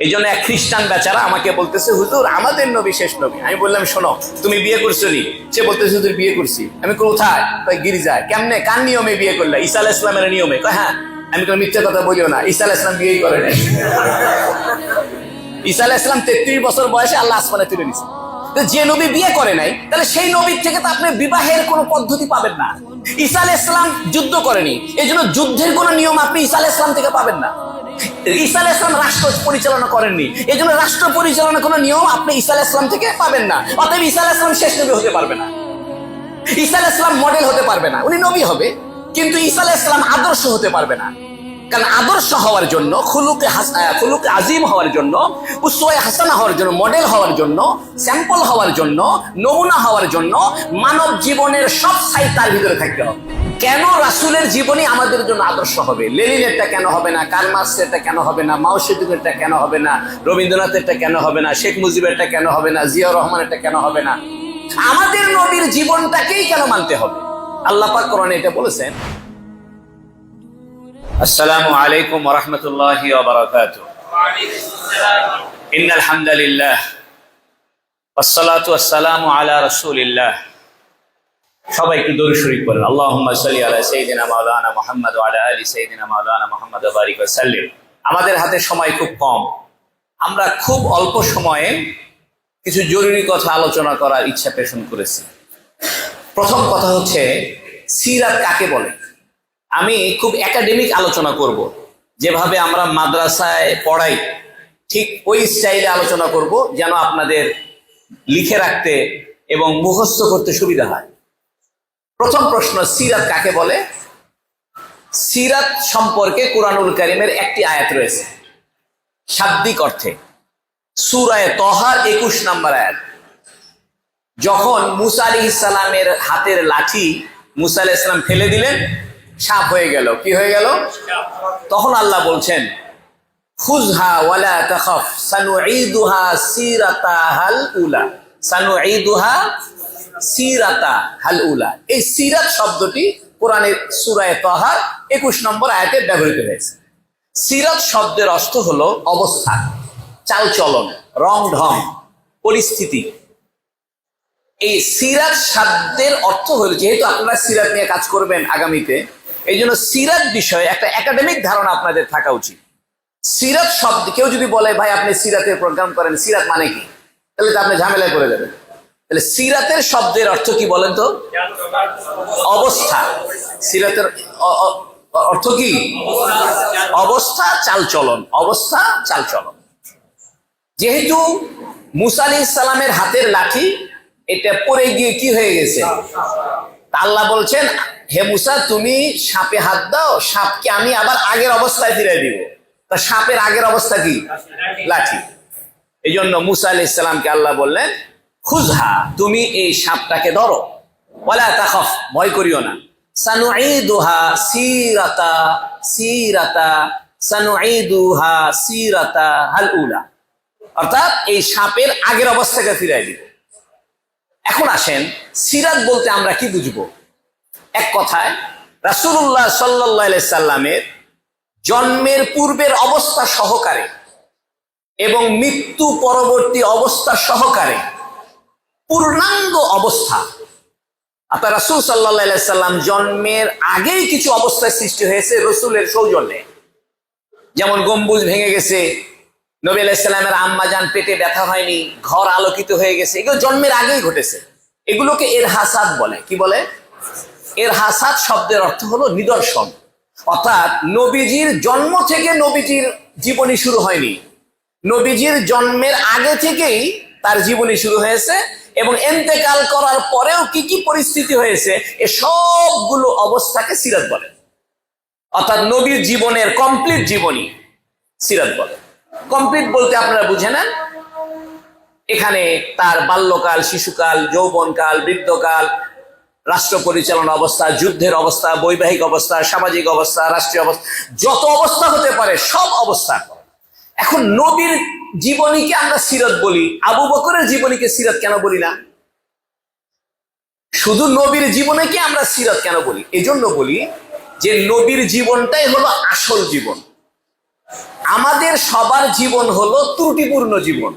এই জন্য এক খ্রিস্টান বেচারা আমাকে বলতেছে, হুজুর, আমাদের নবী শেষ নবী। আমি বললাম, শোনো, তুমি বিয়ে করছ নি? সে বলতেছে, হুজুর, বিয়ে করছি। আমি কোথায়? গিরিজায়। কেমনে? কার নিয়মে বিয়ে করলে? ঈসা আলাহ ইসলামের নিয়মে। হ্যাঁ। আমি কোনো মিথ্যা কথা বলিও না। আলাহ ইসলাম বিয়েই করে নাই। আলাহ ইসলাম তেত্রিশ বছর বয়সে আল্লাহ আসমানে তুলে নিছে। যে নবী বিয়ে করে নাই, তাহলে সেই নবীর থেকে তো আপনি বিবাহের কোনো পদ্ধতি পাবেন না। আলাহ ইসলাম যুদ্ধ করেনি। এই যুদ্ধের কোনো নিয়ম আপনি ঈসা আলাহ ইসলাম থেকে পাবেন না। ঈসা ইসলাম রাষ্ট্র পরিচালনা করেননি। এই জন্য রাষ্ট্র পরিচালনা নিয়ম আপনি ইসলাম থেকে পাবেন না। অতএব ইসলাম শেষ নবী হতে পারবে না। ইসলাম মডেল হতে পারবে না। উনি নবী হবে, কিন্তু ইসলাম আদর্শ হতে পারবে না। কারণ আদর্শ হওয়ার জন্য, খুলুকে খুলুকে আজিম হওয়ার জন্য, উসওয়ায়ে হাসানা হওয়ার জন্য মডেল হওয়ার জন্য স্যাম্পল হওয়ার জন্য, নমুনা হওয়ার জন্য মানব জীবনের সব সাইড তার ভিতরে থাকতে হবে। কেন রাসূলের জীবনী আমাদের জন্য আদর্শ হবে লেনিনেরটা কেন হবে না কার্ল মার্কসেরটা কেন হবে না মাও সেতুকেরটা কেন হবে না রবীন্দ্রনাথেরটা কেন হবে না শেখ মুজিবেরটা কেন হবে না জিয়াউর রহমানেরটা কেন হবে না আমাদের নবীর জীবনটাকেই কেন মানতে হবে আল্লাহ পাক কোরআনে এটা বলেছেন আসসালামু আলাইকুম ওয়া রাহমাতুল্লাহি ওয়া বারাকাতুহু ইন্নাল হামদালিল্লাহ والصلاه والسلام على رسول الله সবাই একটু দরুদ শরীফ পড়েন। আল্লাহুম্মা সাল্লি আলা সাইয়্যিদিনা মাওলানা মুহাম্মদ আলা আলি সাইয়্যিদিনা মাওলানা মুহাম্মদ বারিক সাল্লিম। আমাদের হাতে সময় খুব কম। আমরা খুব অল্প সময়ে কিছু জরুরি কথা আলোচনা করার ইচ্ছা পোষণ করেছি। প্রথম কথা হচ্ছে, সিরাত কাকে বলে? আমি খুব একাডেমিক আলোচনা করব। যেভাবে আমরা মাদ্রাসায় পড়াই, ঠিক ওই স্টাইলে আলোচনা করব যেন আপনাদের লিখে রাখতে এবং মুখস্থ করতে সুবিধা হয়। প্রথম প্রশ্ন, সিরাত কাকে বলে? সিরাত সম্পর্কে কোরআনুল করিমের একটি আয়াত রয়েছে। শাব্দিক অর্থে। সুরায় তহার একুশ নম্বর আয়াত। যখন মুসা আলি ইসলামের হাতের লাঠি মুসা আলি ইসলাম ফেলে দিলেন সাপ হয়ে গেল। কি হয়ে গেল? তখন আল্লাহ বলছেন, খুজহা ওয়ালা তাখাফ, সানুঈদুহা সিরাতা হাল উলা। সানুঈদুহা সিরাতা হাল উলা। এই সিরাত শব্দটি কোরআনের সূরায়ে তহার 21 নম্বর আয়াতে ব্যবহৃত হয়েছে। সিরাত শব্দের অর্থ হলো অবস্থান, চালচলন রং ঢং পরিস্থিতি। এই সিরাত শব্দের অর্থ হলো, যেহেতু আপনারা সিরাত নিয়ে কাজ করবেন আগামীতে, এই জন্য সিরাত বিষয়ে একটা একাডেমিক ধারণা আপনাদের থাকা উচিত। সিরাত শব্দ কেউ যদি বলে, ভাই, আপনি সিরাতের প্রোগ্রাম করেন, সিরাত মানে কি? তাহলে তো আপনি ঝামেলায় করে দেবেন তাহলে সিরাতের শব্দের অর্থ কি বলেন তো? অবস্থা। সিরাতের অর্থ কি? অবস্থা, চালচলন। অবস্থা, চালচলন। যেহেতু মুসা ইসলামের হাতের লাঠি, এটা পরে গিয়ে কি হয়ে গেছে? আল্লাহ বলছেন, হে মুসা, তুমি সাপে হাত দাও, সাপকে আমি আবার আগের অবস্থায় ফিরে দিব। তা সাপের আগের অবস্থা কি? লাঠি। এই জন্য মুসা আলি ইসলামকে আল্লাহ বললেন খুজহা, তুমি এই সাপটাকে ধরো। বলে তাখফ, ভয় করিও না। সানুঈদুহা সিরাতা সিরাতা, সানুঈদুহা সিরাতা হাল উলা। অর্থাৎ এই সাপের আগের অবস্থাকে ফিরাই দিব। এখন আসেন, সিরাত বলতে আমরা কি বুঝব? এক কথায়, রাসূলুল্লাহ সাল্লাহ সাল্লামের জন্মের পূর্বের অবস্থা সহকারে এবং মৃত্যু পরবর্তী অবস্থা সহকারে পূর্ণাঙ্গ অবস্থা। আপনার রাসূল সাল্লাহ জন্মের আগেই কিছু অবস্থায় সৃষ্টি হয়েছে রসুলের সৌজন্যে। যেমন গম্বুজ ভেঙে গেছে, নবী আলাইসাল্লামের আম্মা যান পেটে ব্যথা হয়নি, ঘর আলোকিত হয়ে গেছে, এগুলো জন্মের আগেই ঘটেছে। এগুলোকে এর হাসাদ বলে। কি বলে? এর হাসাদ শব্দের অর্থ হলো নিদর্শন। অর্থাৎ নবীজির জন্ম থেকে নবীজির জীবনী শুরু হয়নি। নবীজির জন্মের আগে থেকেই তার জীবনী শুরু হয়েছে এবং এন্তেকাল করার পরেও কি কি পরিস্থিতি হয়েছে, এ সবগুলো অবস্থাকে সিরাত বলে। অর্থাৎ নবীর জীবনের কমপ্লিট জীবনী সিরাত বলে। কমপ্লিট বলতে আপনারা বুঝে নেন, এখানে তার বাল্যকাল, শিশুকাল, যৌবনকাল, বৃদ্ধকাল, রাষ্ট্র পরিচালনা অবস্থা, যুদ্ধের অবস্থা, বৈবাহিক অবস্থা, সামাজিক অবস্থা, রাষ্ট্রীয় অবস্থা, যত অবস্থা হতে পারে সব অবস্থা। এখন নবীর জীবনীকে আমরা সিরত বলি। আবু বকরের জীবনীকে সিরত কেন বলি না? শুধু নবীর জীবনেকে আমরা সিরত কেন বলি? এজন্য বলি যে নবীর জীবনটাই হলো আসল জীবন। আমাদের সবার জীবন হলো ত্রুটিপূর্ণ জীবন।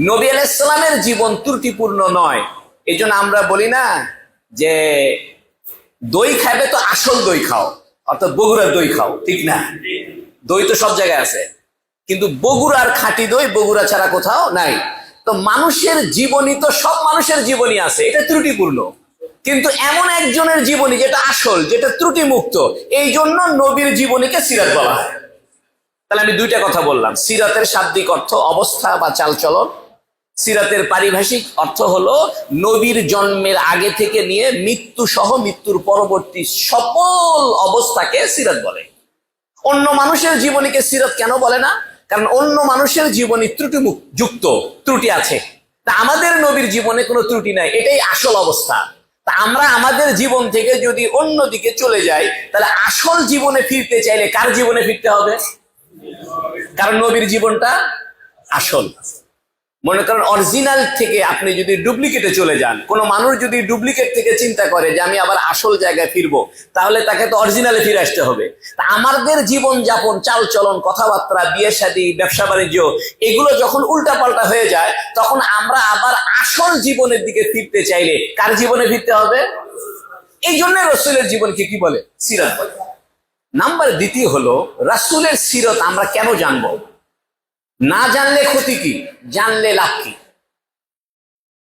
নবী আলাইসালামের জীবন ত্রুটিপূর্ণ নয়। এই আমরা বলি না যে দই খাবে তো আসল দই খাও, অর্থাৎ বগুড়ার দই খাও, ঠিক না? দই তো সব জায়গায় আছে। কিন্তু বগুড়ার খাঁটি দই বগুড়া ছাড়া কোথাও নাই। তো মানুষের জীবনী তো সব মানুষের জীবনী আছে, এটা ত্রুটিপূর্ণ। কিন্তু এমন একজনের জীবনী যেটা আসল, যেটা ত্রুটি মুক্ত এই জন্য নবীর জীবনীকে সিরাত বলা হয়। তাহলে আমি দুইটা কথা বললাম। সিরাতের শাব্দিক অর্থ অবস্থা বা চালচলন। সিরাতের পারিভাষিক অর্থ হলো নবীর জন্মের আগে থেকে নিয়ে মৃত্যু সহ মৃত্যুর পরবর্তী সকল অবস্থাকে সিরাত বলে। অন্য মানুষের জীবনীকে সিরাত কেন বলে না? কারণ অন্য মানুষের জীবনে ত্রুটি যুক্ত, ত্রুটি আছে। তা আমাদের নবীর জীবনে কোনো ত্রুটি নাই, এটাই আসল অবস্থা। তা আমরা আমাদের জীবন থেকে যদি অন্য দিকে চলে যাই, তাহলে আসল জীবনে ফিরতে চাইলে কার জীবনে ফিরতে হবে? কারণ নবীর জীবনটা আসল। মনে করেন অরিজিনাল থেকে আপনি যদি ডুপ্লিকেটে চলে যান, কোনো মানুষ যদি ডুপ্লিকেট থেকে চিন্তা করে যে আমি আবার আসল জায়গায় ফিরবো, তাহলে তাকে তো অরিজিনালে ফিরে আসতে হবে। তা আমাদের জীবন যাপন চাল চলন কথাবার্তা, বিয়ে শাদী, ব্যবসা বাণিজ্য, এগুলো যখন উল্টাপাল্টা হয়ে যায়, তখন আমরা আবার আসল জীবনের দিকে ফিরতে চাইলে কার জীবনে ফিরতে হবে? এই জন্য রসুলের জীবনকে কি বলে? সিরাত নাম্বার দ্বিতীয় হলো, রাসুলের সিরত আমরা কেন জানব? না জানলে ক্ষতি কি? জানলে লাভ কি?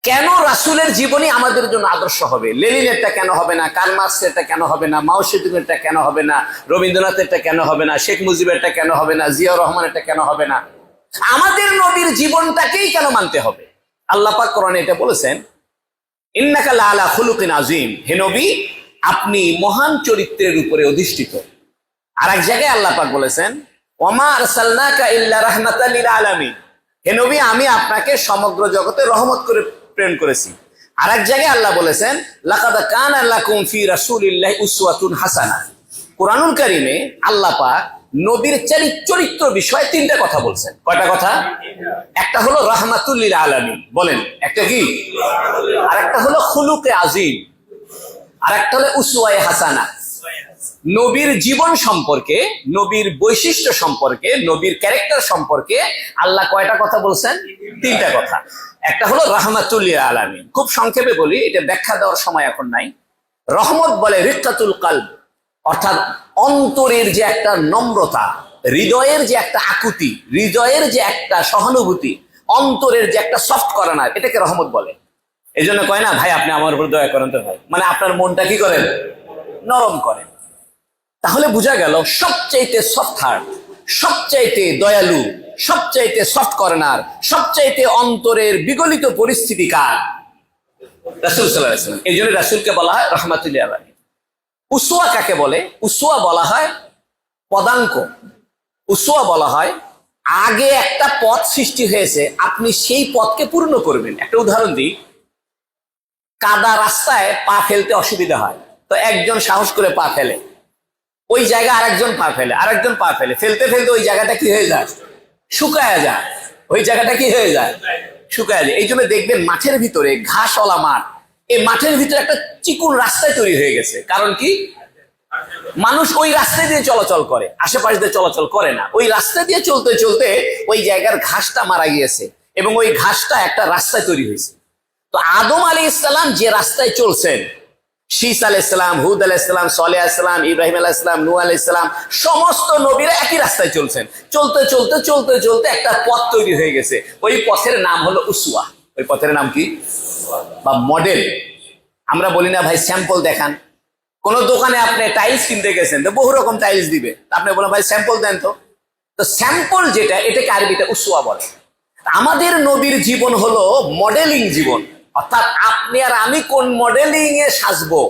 কেন রাসুলের জীবনী আমাদের জন্য আদর্শ হবে? লেনিনেরটা কেন হবে না? কার্ল মার্কসেরটা কেন হবে না? মাও সেতুনেরটা কেন হবে না? রবীন্দ্রনাথেরটা কেন হবে না? শেখ মুজিবেরটা কেন হবে না? জিয়াউর রহমানেরটা কেন হবে না? আমাদের নবীর জীবনটাকেই কেন মানতে হবে? আল্লাহ পাক কোরআনে এটা বলেছেন, ইন্নাকা লালা খুলুকিন আজিম হে নবী, আপনি মহান চরিত্রের উপরে অধিষ্ঠিত। আর এক জায়গায় আল্লাহ পাক বলেছেন ওমা আরসালনাকা ইল্লা রাহমাতাল আলামিন। হে নবী, আমি আপনাকে সমগ্র জগতে রহমত করে প্রেরণ করেছি। আর এক জায়গায় আল্লাহ বলেছেন, লাকাদ কানা লাকুম ফি রাসূলিল্লাহি উসওয়াতুন হাসানা। কোরআনুল কারীমে আল্লাহ পাক নবীর চরিত- চরিত্র বিষয়ে তিনটা কথা বলছেন। কয়টা কথা? একটা হলো রাহমাতুল লিল আলামিন। বলেন, একটা কি? আর একটা হলো খুলুকে আজিম। আর একটা হলো উসওয়ায়ে হাসানা। নবীর জীবন সম্পর্কে, নবীর বৈশিষ্ট্য সম্পর্কে, নবীর ক্যারেক্টার সম্পর্কে আল্লাহ কয়টা কথা বলছেন? তিনটা কথা। একটা হলো রাহমাতুল্লিয়া আলামিন। খুব সংক্ষেপে বলি, এটা ব্যাখ্যা দেওয়ার সময় এখন নাই। রহমত বলে রিক্কাতুল কাল অর্থাৎ অন্তরের যে একটা নম্রতা, হৃদয়ের যে একটা আকুতি, হৃদয়ের যে একটা সহানুভূতি, অন্তরের যে একটা সফট করানা এটাকে রহমত বলে। এই জন্য কয় না, ভাই, আপনি আমার উপর দয়া করেন তো ভাই। মানে আপনার মনটা কি করেন? নরম করেন। তাহলে বোঝা গেল সবচাইতে সফট হার্ট সবচাইতে দয়ালু, সবচাইতে সফট কর্নার সবচাইতে অন্তরের বিগলিত পরিস্থিতি কার? এই জন্য রাসুলকে বলা হয় রহমাতুল্লাহ আলাইহি। উসুয়া কাকে বলে? উসুয়া বলা হয় পদাঙ্ক। উসুয়া বলা হয় আগে একটা পথ সৃষ্টি হয়েছে, আপনি সেই পথকে পূর্ণ করবেন। একটা উদাহরণ দিই। কাদা রাস্তায় পা ফেলতে অসুবিধা হয়। তো একজন সাহস করে পা ফেলে। ওই জায়গা আরেকজন পা ফেলে, আরেকজন পা ফেলে। ফেলতে ফেলতে ওই জায়গাটা কি হয়ে যায়? শুকায় যায়। ওই জায়গাটা কি হয়ে যায়? শুকায় যায়। এই জন্য দেখবেন মাঠের ভিতরে ঘাসওয়ালা মাঠ। এই মাঠের ভিতরে একটা চিকুন রাস্তায় তৈরি হয়ে গেছে। কারণ কি? মানুষ ওই রাস্তা দিয়ে চলাচল করে। আশেপাশ দিয়ে চলাচল করে না। ওই রাস্তা দিয়ে চলতে চলতে ওই জায়গার ঘাসটা মারা গিয়েছে এবং ওই ঘাসটা একটা রাস্তায় তৈরি হয়েছে। তো আদম আলী ইসলাম যে রাস্তায় চলছেন শীস আল ইসলাম হুদ আল ইসলাম সলে ইসলাম ইব্রাহিম আলাহ ইসলাম নু আল ইসলাম সমস্ত নবীরা একই রাস্তায় চলছেন। চলতে চলতে চলতে চলতে একটা পথ তৈরি হয়ে গেছে। ওই পথের নাম হলো উসুয়া ওই পথের নাম কি? বা মডেল আমরা বলি না, ভাই স্যাম্পল দেখান। কোন দোকানে আপনি টাইলস কিনতে গেছেন, তো বহু রকম টাইলস দিবে। আপনি বলেন, ভাই স্যাম্পল দেন তো। তো স্যাম্পল যেটা, এটাকে আরবিতে উসুয়া বলে। আমাদের নবীর জীবন হলো মডেলিং জীবন। অর্থাৎ আপনি আর আমি কোন মডেলিং এ সাজবো?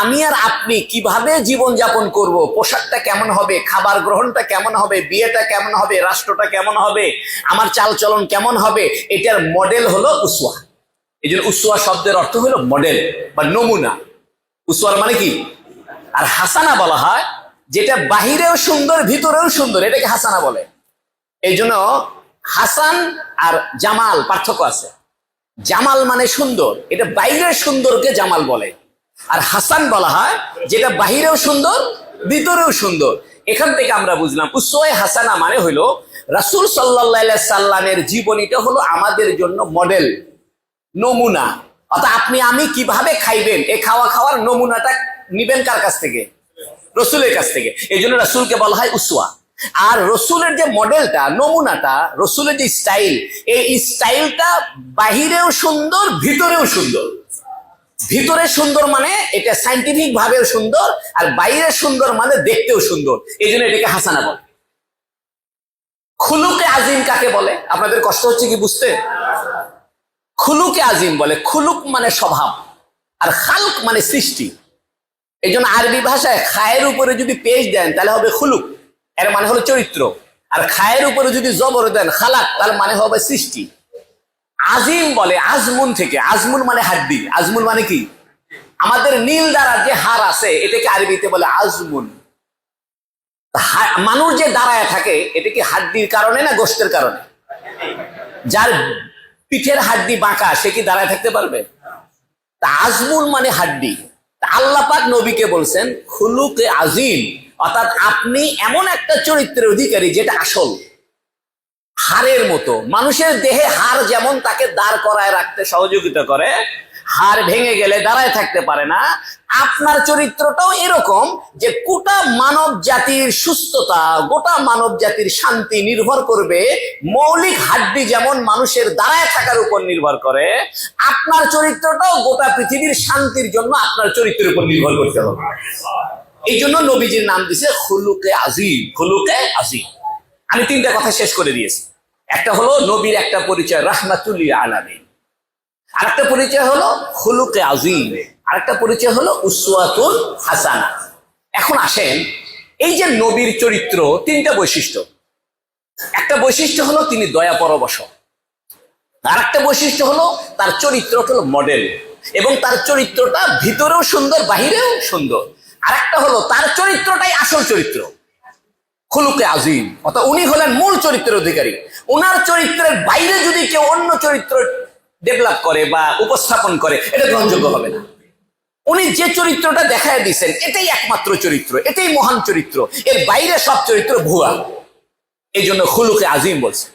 আমি আর আপনি কীভাবে জীবন যাপন করব? পোশাকটা কেমন হবে? খাবার গ্রহণটা কেমন হবে? বিয়েটা কেমন হবে? রাষ্ট্রটা কেমন হবে? আমার চালচলন কেমন হবে? এটার মডেল হলো উসুয়া এই জন্য উসুয়া শব্দের অর্থ হলো মডেল বা নমুনা। উসওয়ার মানে কি? আর হাসানা বলা হয়, যেটা বাহিরেও সুন্দর, ভিতরেও সুন্দর, এটাকে হাসানা বলে। এই জন্য হাসান আর জামাল পার্থক্য আছে। জামাল মানে সুন্দর। এটা বাইরের সুন্দরকে জামাল বলে। আর হাসান বলা হয় যেটা বাহিরেও সুন্দর, ভিতরেও সুন্দর। এখান থেকে আমরা বুঝলাম, উসওয়ায়ে হাসানা মানে হইল রাসূল সাল্লাহ সাল্লামের জীবনীটা হলো আমাদের জন্য মডেল, নমুনা। অর্থাৎ আপনি, আমি কীভাবে খাইবেন এ খাওয়া খাওয়ার নমুনাটা নিবেন কার কাছ থেকে? রসুলের কাছ থেকে। এই জন্য রসুলকে বলা হয় উসওয়া। আর রসুলের যে মডেলটা, নমুনাটা, রসুলের যে স্টাইল এই স্টাইলটা বাহিরেও সুন্দর, ভিতরেও সুন্দর। ভিতরে সুন্দর মানে এটা সাইন্টিফিক ভাবেও সুন্দর, আর বাইরে সুন্দর মানে দেখতেও সুন্দর। এই জন্য এটাকে হাসানা বলে। খুলুকে আজিম কাকে বলে? আপনাদের কষ্ট হচ্ছে কি বুঝতে? খুলুকে আজিম বলে। খুলুক মানে স্বভাব, আর খালক মানে সৃষ্টি। এই জন্য আরবি ভাষায় খায়ের উপরে যদি পেজ দেন, তাহলে হবে খুলুক। এর মানে হলো চরিত্র। আর খায়ের উপরে যদি জবর দেন, খালাক, তার মানে হবে সৃষ্টি। আজিম বলে আজমুন থেকে। আজমুন মানে হাড্ডি। আজমুন মানে কি? আমাদের নীল দ্বারা যে হার আছে, এটাকে আরবিতে বলে আজমুন। মানুষ যে দাঁড়ায় থাকে, এটা কি হাড্ডির কারণে না গোষ্ঠের কারণে? যার পিঠের হাড্ডি বাঁকা, সে কি দাঁড়ায় থাকতে পারবে? তা আজমুন মানে হাড্ডি। তা আল্লাহ পাক নবীকে বলছেন, খুলুকে আজিম। অর্থাৎ আপনি এমন একটা চরিত্রের অধিকারী যেটা আসল। হাড়ের মতো। মানুষের দেহে হাড় যেমন তাকে দাঁড় করায় রাখতে সহযোগিতা করে হাড় ভেঙে গেলে দাঁড়ায় থাকতে পারে না। আপনার চরিত্রটাও এরকম যে গোটা মানব জাতির সুস্থতা, গোটা মানব জাতির শান্তি নির্ভর করবে। মৌলিক হাড্ডি যেমন মানুষের দাঁড়ায় থাকার উপর নির্ভর করে, আপনার চরিত্রটাও গোটা পৃথিবীর শান্তির জন্য আপনার চরিত্রের উপর নির্ভর করতে হবে। এই জন্য নবীজির নাম দিছে খুলুকে আজিম খুলুকে আজিম। আমি তিনটা কথা শেষ করে দিয়েছি। একটা হলো নবীর একটা পরিচয় রাহমাতুল্লিয়া আলামিন আরেকটা পরিচয় হলো খুলুকে আজিম। আরেকটা পরিচয় হলো উসওয়াতুল হাসানা। এখন আসেন, এই যে নবীর চরিত্র, তিনটা বৈশিষ্ট্য। একটা বৈশিষ্ট্য হলো তিনি দয়া পরবশ। আর একটা বৈশিষ্ট্য হলো তার চরিত্র হলো মডেল এবং তার চরিত্রটা ভিতরেও সুন্দর, বাহিরেও সুন্দর। আর একটা হলো, তার চরিত্রটাই আসল চরিত্র। খুলুকে আজিম, অর্থাৎ উনি হলেন মূল চরিত্রের অধিকারী। ওনার চরিত্রের বাইরে যদি কেউ অন্য চরিত্র ডেভেলপ করে বা উপস্থাপন করে, এটা গ্রহণযোগ্য হবে না। উনি যে চরিত্রটা দেখায় দিয়েছেন, এটাই একমাত্র চরিত্র, এটাই মহান চরিত্র। এর বাইরে সব চরিত্র ভুয়া। এই জন্য খুলুকে আজিম বলছে।